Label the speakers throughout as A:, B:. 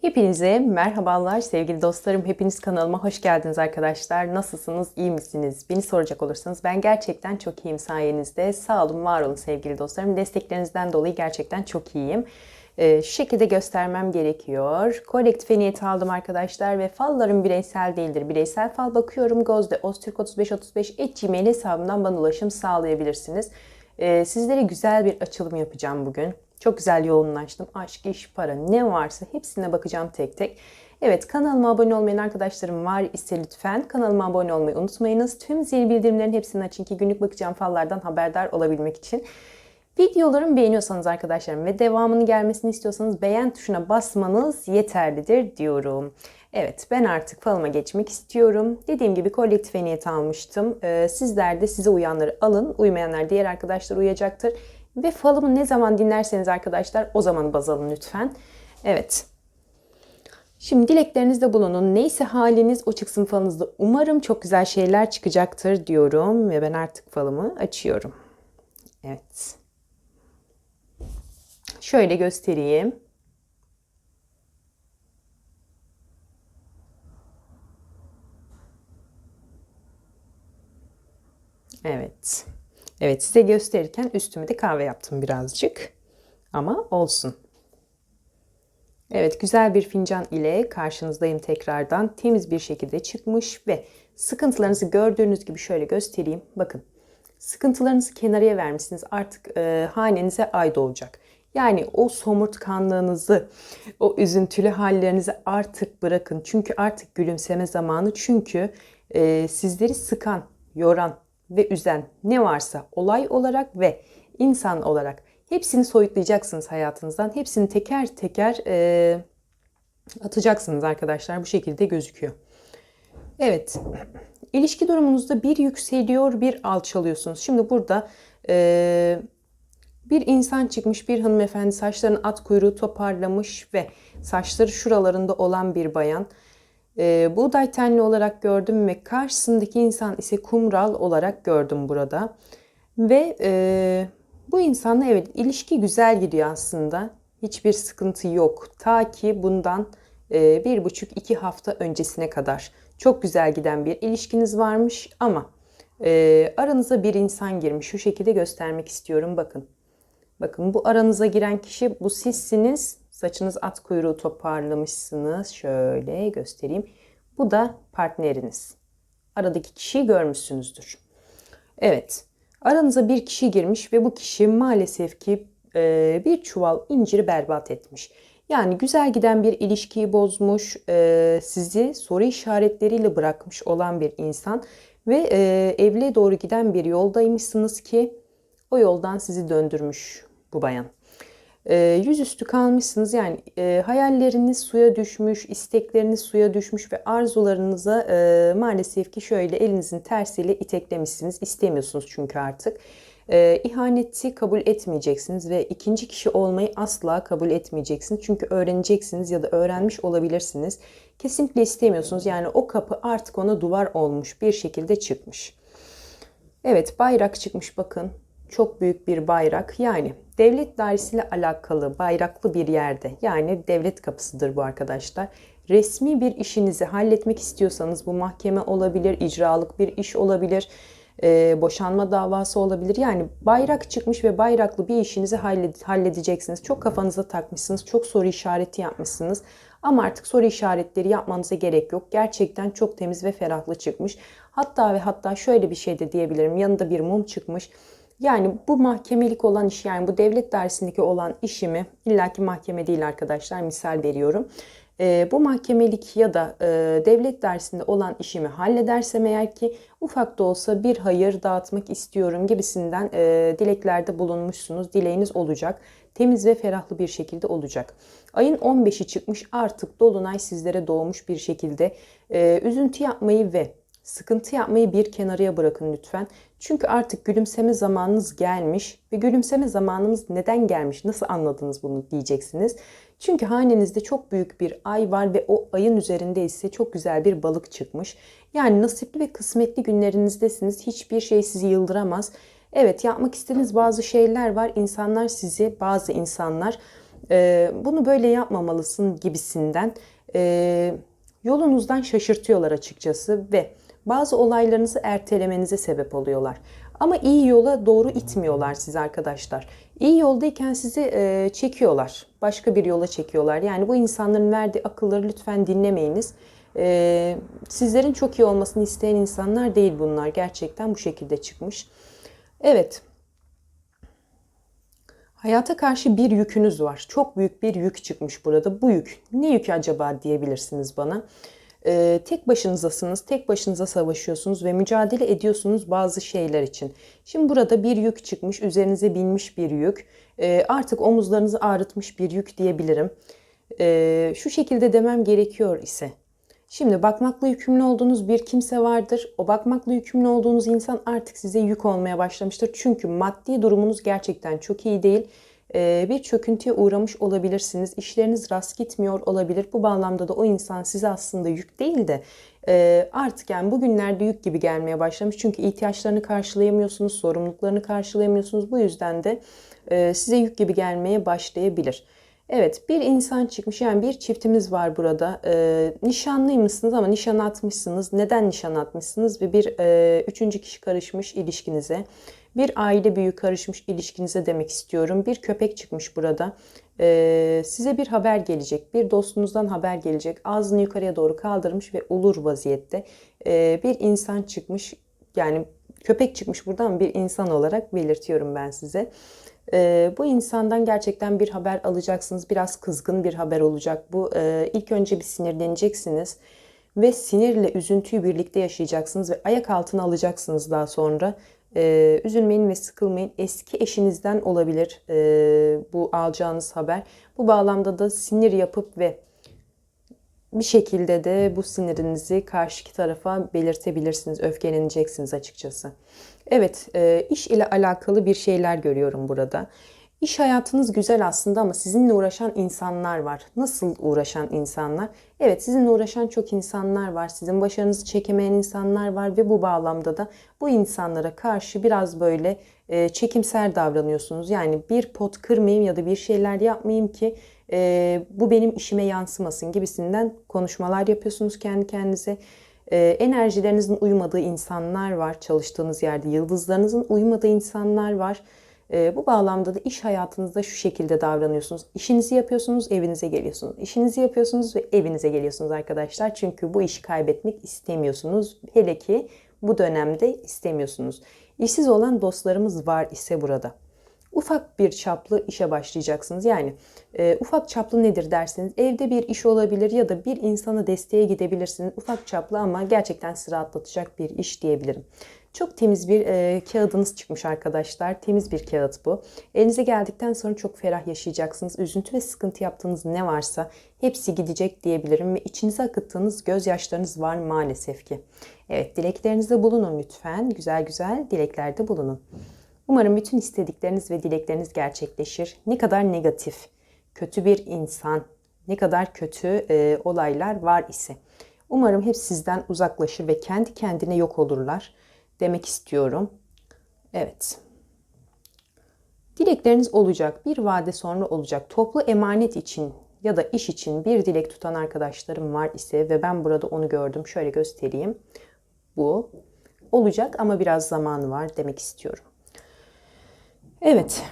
A: Hepinize merhabalar sevgili dostlarım. Hepiniz kanalıma hoş geldiniz arkadaşlar. Nasılsınız? iyi misiniz? Beni soracak olursanız ben gerçekten çok iyiyim sayenizde. Sağ olun, var olun sevgili dostlarım. Desteklerinizden dolayı gerçekten çok iyiyim. Ee, şu şekilde göstermem gerekiyor. Kolektife niyet aldım arkadaşlar ve fallarım bireysel değildir. Bireysel fal bakıyorum. Gozde Oztürk3535 gmail hesabından bana ulaşım sağlayabilirsiniz. Ee, sizlere güzel bir açılım yapacağım bugün. Çok güzel yoğunlaştım. Aşk, iş, para ne varsa hepsine bakacağım tek tek. Evet kanalıma abone olmayan arkadaşlarım var ise lütfen kanalıma abone olmayı unutmayınız. Tüm zil bildirimlerin hepsini açın ki günlük bakacağım fallardan haberdar olabilmek için. Videolarımı beğeniyorsanız arkadaşlarım ve devamını gelmesini istiyorsanız beğen tuşuna basmanız yeterlidir diyorum. Evet ben artık falıma geçmek istiyorum. Dediğim gibi kolektife niyet almıştım. Ee, sizler de size uyanları alın. Uymayanlar diğer arkadaşlar uyacaktır. Ve falımı ne zaman dinlerseniz arkadaşlar o zaman baz alın lütfen. Evet. Şimdi dileklerinizde bulunun. Neyse haliniz o çıksın falınızda. Umarım çok güzel şeyler çıkacaktır diyorum. Ve ben artık falımı açıyorum. Evet. Şöyle göstereyim. Evet. Evet size gösterirken üstüme de kahve yaptım birazcık. Ama olsun. Evet güzel bir fincan ile karşınızdayım tekrardan. Temiz bir şekilde çıkmış ve sıkıntılarınızı gördüğünüz gibi şöyle göstereyim. Bakın sıkıntılarınızı kenarıya vermişsiniz. Artık e, hanenize ay doğacak. Yani o somurtkanlığınızı, o üzüntülü hallerinizi artık bırakın. Çünkü artık gülümseme zamanı. Çünkü e, sizleri sıkan, yoran, ve üzen ne varsa olay olarak ve insan olarak hepsini soyutlayacaksınız hayatınızdan. Hepsini teker teker e, atacaksınız arkadaşlar. Bu şekilde gözüküyor. Evet. İlişki durumunuzda bir yükseliyor, bir alçalıyorsunuz. Şimdi burada e, bir insan çıkmış, bir hanımefendi saçlarını at kuyruğu toparlamış ve saçları şuralarında olan bir bayan. E, buğday tenli olarak gördüm ve karşısındaki insan ise kumral olarak gördüm burada. Ve e, bu insanla evet ilişki güzel gidiyor aslında. Hiçbir sıkıntı yok. Ta ki bundan e, bir buçuk iki hafta öncesine kadar çok güzel giden bir ilişkiniz varmış ama e, aranıza bir insan girmiş. Şu şekilde göstermek istiyorum bakın. Bakın bu aranıza giren kişi bu sizsiniz Saçınız at kuyruğu toparlamışsınız. Şöyle göstereyim. Bu da partneriniz. Aradaki kişiyi görmüşsünüzdür. Evet. Aranıza bir kişi girmiş ve bu kişi maalesef ki e, bir çuval inciri berbat etmiş. Yani güzel giden bir ilişkiyi bozmuş, e, sizi soru işaretleriyle bırakmış olan bir insan ve e, evliliğe doğru giden bir yoldaymışsınız ki o yoldan sizi döndürmüş bu bayan e, yüzüstü kalmışsınız. Yani e, hayalleriniz suya düşmüş, istekleriniz suya düşmüş ve arzularınıza e, maalesef ki şöyle elinizin tersiyle iteklemişsiniz. İstemiyorsunuz çünkü artık. E, ihaneti kabul etmeyeceksiniz ve ikinci kişi olmayı asla kabul etmeyeceksiniz. Çünkü öğreneceksiniz ya da öğrenmiş olabilirsiniz. Kesinlikle istemiyorsunuz. Yani o kapı artık ona duvar olmuş bir şekilde çıkmış. Evet bayrak çıkmış bakın. Çok büyük bir bayrak. Yani devlet dairesiyle alakalı bayraklı bir yerde yani devlet kapısıdır bu arkadaşlar. Resmi bir işinizi halletmek istiyorsanız bu mahkeme olabilir, icralık bir iş olabilir, e, boşanma davası olabilir. Yani bayrak çıkmış ve bayraklı bir işinizi halledeceksiniz. Çok kafanıza takmışsınız, çok soru işareti yapmışsınız. Ama artık soru işaretleri yapmanıza gerek yok. Gerçekten çok temiz ve ferahlı çıkmış. Hatta ve hatta şöyle bir şey de diyebilirim. Yanında bir mum çıkmış. Yani bu mahkemelik olan iş yani bu devlet dairesindeki olan işimi illaki mahkeme değil arkadaşlar misal veriyorum. E, bu mahkemelik ya da e, devlet dersinde olan işimi halledersem eğer ki ufak da olsa bir hayır dağıtmak istiyorum gibisinden e, dileklerde bulunmuşsunuz. Dileğiniz olacak. Temiz ve ferahlı bir şekilde olacak. Ayın 15'i çıkmış artık Dolunay sizlere doğmuş bir şekilde e, üzüntü yapmayı ve Sıkıntı yapmayı bir kenarıya bırakın lütfen. Çünkü artık gülümseme zamanınız gelmiş ve gülümseme zamanımız neden gelmiş? Nasıl anladınız bunu diyeceksiniz. Çünkü hanenizde çok büyük bir ay var ve o ayın üzerinde ise çok güzel bir balık çıkmış. Yani nasipli ve kısmetli günlerinizdesiniz. Hiçbir şey sizi yıldıramaz. Evet yapmak istediğiniz bazı şeyler var. İnsanlar sizi, bazı insanlar e, bunu böyle yapmamalısın gibisinden e, yolunuzdan şaşırtıyorlar açıkçası ve bazı olaylarınızı ertelemenize sebep oluyorlar. Ama iyi yola doğru itmiyorlar sizi arkadaşlar. İyi yoldayken sizi e, çekiyorlar. Başka bir yola çekiyorlar. Yani bu insanların verdiği akılları lütfen dinlemeyiniz. E, sizlerin çok iyi olmasını isteyen insanlar değil bunlar. Gerçekten bu şekilde çıkmış. Evet. Hayata karşı bir yükünüz var. Çok büyük bir yük çıkmış burada. Bu yük ne yük acaba diyebilirsiniz bana. Ee, tek başınızasınız, tek başınıza savaşıyorsunuz ve mücadele ediyorsunuz bazı şeyler için. Şimdi burada bir yük çıkmış, üzerinize binmiş bir yük. Ee, artık omuzlarınızı ağrıtmış bir yük diyebilirim. Ee, şu şekilde demem gerekiyor ise. Şimdi bakmakla yükümlü olduğunuz bir kimse vardır. O bakmakla yükümlü olduğunuz insan artık size yük olmaya başlamıştır. Çünkü maddi durumunuz gerçekten çok iyi değil. Ee, bir çöküntüye uğramış olabilirsiniz. İşleriniz rast gitmiyor olabilir. Bu bağlamda da o insan size aslında yük değil de e, artık yani bugünlerde yük gibi gelmeye başlamış. Çünkü ihtiyaçlarını karşılayamıyorsunuz, sorumluluklarını karşılayamıyorsunuz. Bu yüzden de e, size yük gibi gelmeye başlayabilir. Evet bir insan çıkmış yani bir çiftimiz var burada. E, nişanlıymışsınız ama nişan atmışsınız. Neden nişan atmışsınız? Ve bir e, üçüncü kişi karışmış ilişkinize. Bir aile büyüğü karışmış ilişkinize demek istiyorum. Bir köpek çıkmış burada. E, size bir haber gelecek. Bir dostunuzdan haber gelecek. Ağzını yukarıya doğru kaldırmış ve olur vaziyette. E, bir insan çıkmış. Yani köpek çıkmış buradan bir insan olarak belirtiyorum ben size. E, bu insandan gerçekten bir haber alacaksınız. Biraz kızgın bir haber olacak bu. E, ilk önce bir sinirleneceksiniz ve sinirle üzüntüyü birlikte yaşayacaksınız ve ayak altına alacaksınız daha sonra. Ee, üzülmeyin ve sıkılmayın. Eski eşinizden olabilir e, bu alacağınız haber. Bu bağlamda da sinir yapıp ve bir şekilde de bu sinirinizi karşıki tarafa belirtebilirsiniz. Öfkeleneceksiniz açıkçası. Evet, e, iş ile alakalı bir şeyler görüyorum burada. İş hayatınız güzel aslında ama sizinle uğraşan insanlar var. Nasıl uğraşan insanlar? Evet sizinle uğraşan çok insanlar var. Sizin başarınızı çekemeyen insanlar var ve bu bağlamda da bu insanlara karşı biraz böyle e, çekimser davranıyorsunuz. Yani bir pot kırmayayım ya da bir şeyler yapmayayım ki e, bu benim işime yansımasın gibisinden konuşmalar yapıyorsunuz kendi kendinize. E, enerjilerinizin uymadığı insanlar var çalıştığınız yerde. Yıldızlarınızın uymadığı insanlar var. E, bu bağlamda da iş hayatınızda şu şekilde davranıyorsunuz. İşinizi yapıyorsunuz, evinize geliyorsunuz. İşinizi yapıyorsunuz ve evinize geliyorsunuz arkadaşlar. Çünkü bu işi kaybetmek istemiyorsunuz. Hele ki bu dönemde istemiyorsunuz. İşsiz olan dostlarımız var ise burada ufak bir çaplı işe başlayacaksınız. Yani e, ufak çaplı nedir derseniz evde bir iş olabilir ya da bir insana desteğe gidebilirsiniz. Ufak çaplı ama gerçekten sizi rahatlatacak bir iş diyebilirim. Çok temiz bir e, kağıdınız çıkmış arkadaşlar. Temiz bir kağıt bu. Elinize geldikten sonra çok ferah yaşayacaksınız. Üzüntü ve sıkıntı yaptığınız ne varsa hepsi gidecek diyebilirim. Ve içinize akıttığınız gözyaşlarınız var maalesef ki. Evet dileklerinizde bulunun lütfen. Güzel güzel dileklerde bulunun. Umarım bütün istedikleriniz ve dilekleriniz gerçekleşir. Ne kadar negatif, kötü bir insan, ne kadar kötü e, olaylar var ise. Umarım hep sizden uzaklaşır ve kendi kendine yok olurlar demek istiyorum. Evet. Dilekleriniz olacak. Bir vade sonra olacak. Toplu emanet için ya da iş için bir dilek tutan arkadaşlarım var ise ve ben burada onu gördüm. Şöyle göstereyim. Bu olacak ama biraz zamanı var demek istiyorum. Evet,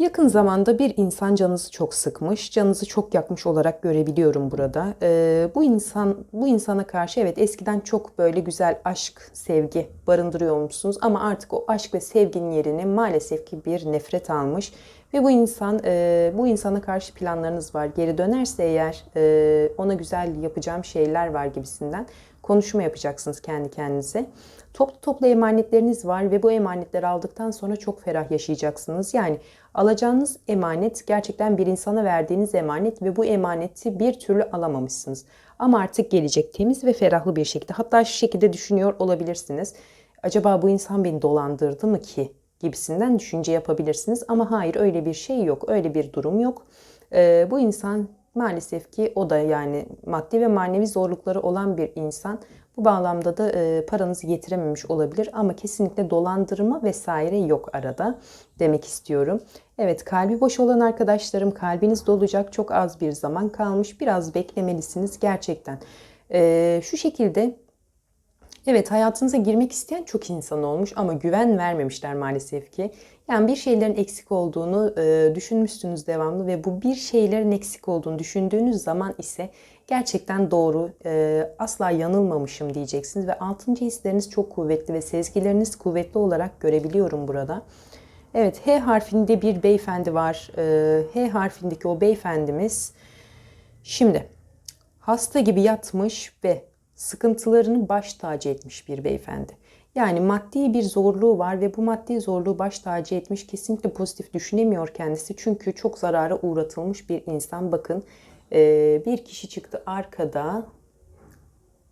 A: yakın zamanda bir insan canınızı çok sıkmış, canınızı çok yakmış olarak görebiliyorum burada. Ee, bu insan, bu insana karşı evet eskiden çok böyle güzel aşk, sevgi barındırıyormuşsunuz ama artık o aşk ve sevginin yerini maalesef ki bir nefret almış. Ve bu insan, e, bu insana karşı planlarınız var. Geri dönerse eğer e, ona güzel yapacağım şeyler var gibisinden konuşma yapacaksınız kendi kendinize. Toplu toplu emanetleriniz var ve bu emanetleri aldıktan sonra çok ferah yaşayacaksınız. Yani alacağınız emanet gerçekten bir insana verdiğiniz emanet ve bu emaneti bir türlü alamamışsınız. Ama artık gelecek temiz ve ferahlı bir şekilde. Hatta şu şekilde düşünüyor olabilirsiniz. Acaba bu insan beni dolandırdı mı ki? gibisinden düşünce yapabilirsiniz. Ama hayır öyle bir şey yok. Öyle bir durum yok. Ee, bu insan maalesef ki o da yani maddi ve manevi zorlukları olan bir insan. Bu bağlamda da e, paranızı getirememiş olabilir ama kesinlikle dolandırma vesaire yok arada demek istiyorum. Evet kalbi boş olan arkadaşlarım kalbiniz dolacak çok az bir zaman kalmış biraz beklemelisiniz gerçekten. Ee, şu şekilde Evet hayatınıza girmek isteyen çok insan olmuş ama güven vermemişler maalesef ki. Yani bir şeylerin eksik olduğunu e, düşünmüşsünüz devamlı ve bu bir şeylerin eksik olduğunu düşündüğünüz zaman ise gerçekten doğru, e, asla yanılmamışım diyeceksiniz ve altıncı hisleriniz çok kuvvetli ve sezgileriniz kuvvetli olarak görebiliyorum burada. Evet H harfinde bir beyefendi var. E, H harfindeki o beyefendimiz şimdi hasta gibi yatmış ve sıkıntılarını baş tacı etmiş bir beyefendi. Yani maddi bir zorluğu var ve bu maddi zorluğu baş tacı etmiş. Kesinlikle pozitif düşünemiyor kendisi. Çünkü çok zarara uğratılmış bir insan. Bakın e, bir kişi çıktı arkada.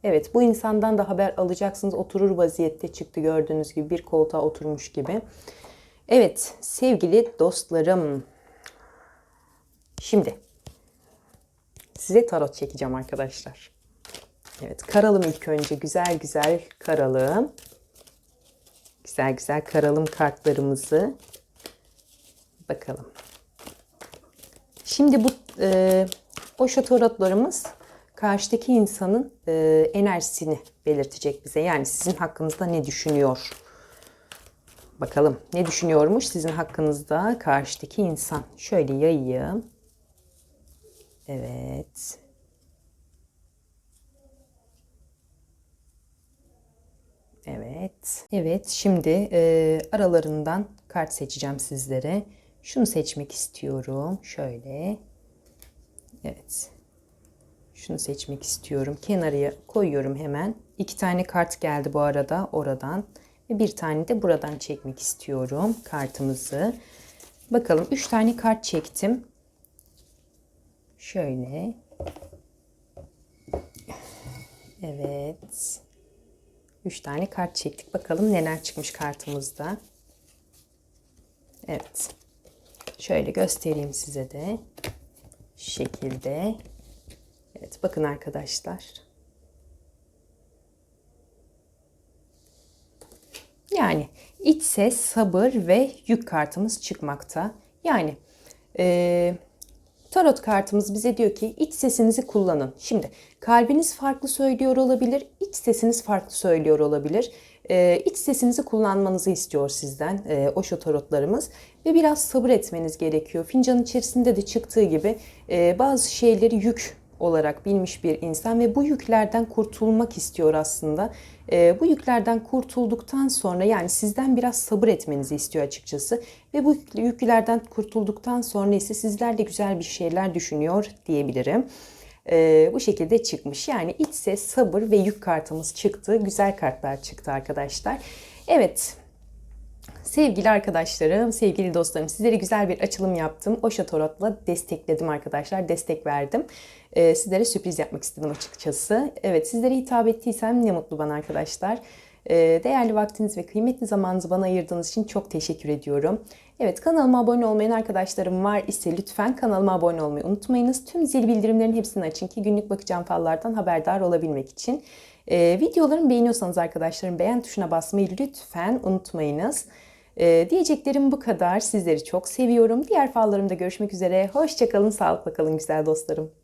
A: Evet bu insandan da haber alacaksınız. Oturur vaziyette çıktı gördüğünüz gibi bir koltuğa oturmuş gibi. Evet sevgili dostlarım. Şimdi size tarot çekeceğim arkadaşlar. Evet karalım ilk önce güzel güzel karalım. Güzel güzel karalım kartlarımızı. Bakalım. Şimdi bu e, o şatorotlarımız karşıdaki insanın e, enerjisini belirtecek bize. Yani sizin hakkınızda ne düşünüyor? Bakalım ne düşünüyormuş sizin hakkınızda karşıdaki insan. Şöyle yayayım. Evet. Evet. Evet şimdi e, aralarından kart seçeceğim sizlere. Şunu seçmek istiyorum. Şöyle. Evet. Şunu seçmek istiyorum. Kenarıya koyuyorum hemen. İki tane kart geldi bu arada oradan. Ve bir tane de buradan çekmek istiyorum kartımızı. Bakalım üç tane kart çektim. Şöyle. Evet. 3 tane kart çektik. Bakalım neler çıkmış kartımızda. Evet. Şöyle göstereyim size de. Şu şekilde. Evet bakın arkadaşlar. Yani iç ses, sabır ve yük kartımız çıkmakta. Yani eee Tarot kartımız bize diyor ki iç sesinizi kullanın. Şimdi kalbiniz farklı söylüyor olabilir, iç sesiniz farklı söylüyor olabilir. Ee, iç sesinizi kullanmanızı istiyor sizden e, Osho tarotlarımız ve biraz sabır etmeniz gerekiyor. Fincanın içerisinde de çıktığı gibi e, bazı şeyleri yük olarak bilmiş bir insan ve bu yüklerden kurtulmak istiyor aslında. E, bu yüklerden kurtulduktan sonra yani sizden biraz sabır etmenizi istiyor açıkçası. Ve bu yüklerden kurtulduktan sonra ise sizlerle güzel bir şeyler düşünüyor diyebilirim. E, bu şekilde çıkmış. Yani iç ses, sabır ve yük kartımız çıktı. Güzel kartlar çıktı arkadaşlar. Evet Sevgili arkadaşlarım, sevgili dostlarım sizlere güzel bir açılım yaptım. Oşa Tarot'la destekledim arkadaşlar, destek verdim. Ee, sizlere sürpriz yapmak istedim açıkçası. Evet sizlere hitap ettiysem ne mutlu bana arkadaşlar. Ee, değerli vaktiniz ve kıymetli zamanınızı bana ayırdığınız için çok teşekkür ediyorum. Evet kanalıma abone olmayan arkadaşlarım var ise lütfen kanalıma abone olmayı unutmayınız. Tüm zil bildirimlerin hepsini açın ki günlük bakacağım fallardan haberdar olabilmek için. Ee, videolarımı beğeniyorsanız arkadaşlarım beğen tuşuna basmayı lütfen unutmayınız. Ee, diyeceklerim bu kadar. Sizleri çok seviyorum. Diğer fallarımda görüşmek üzere. Hoşçakalın, sağlıkla kalın güzel dostlarım.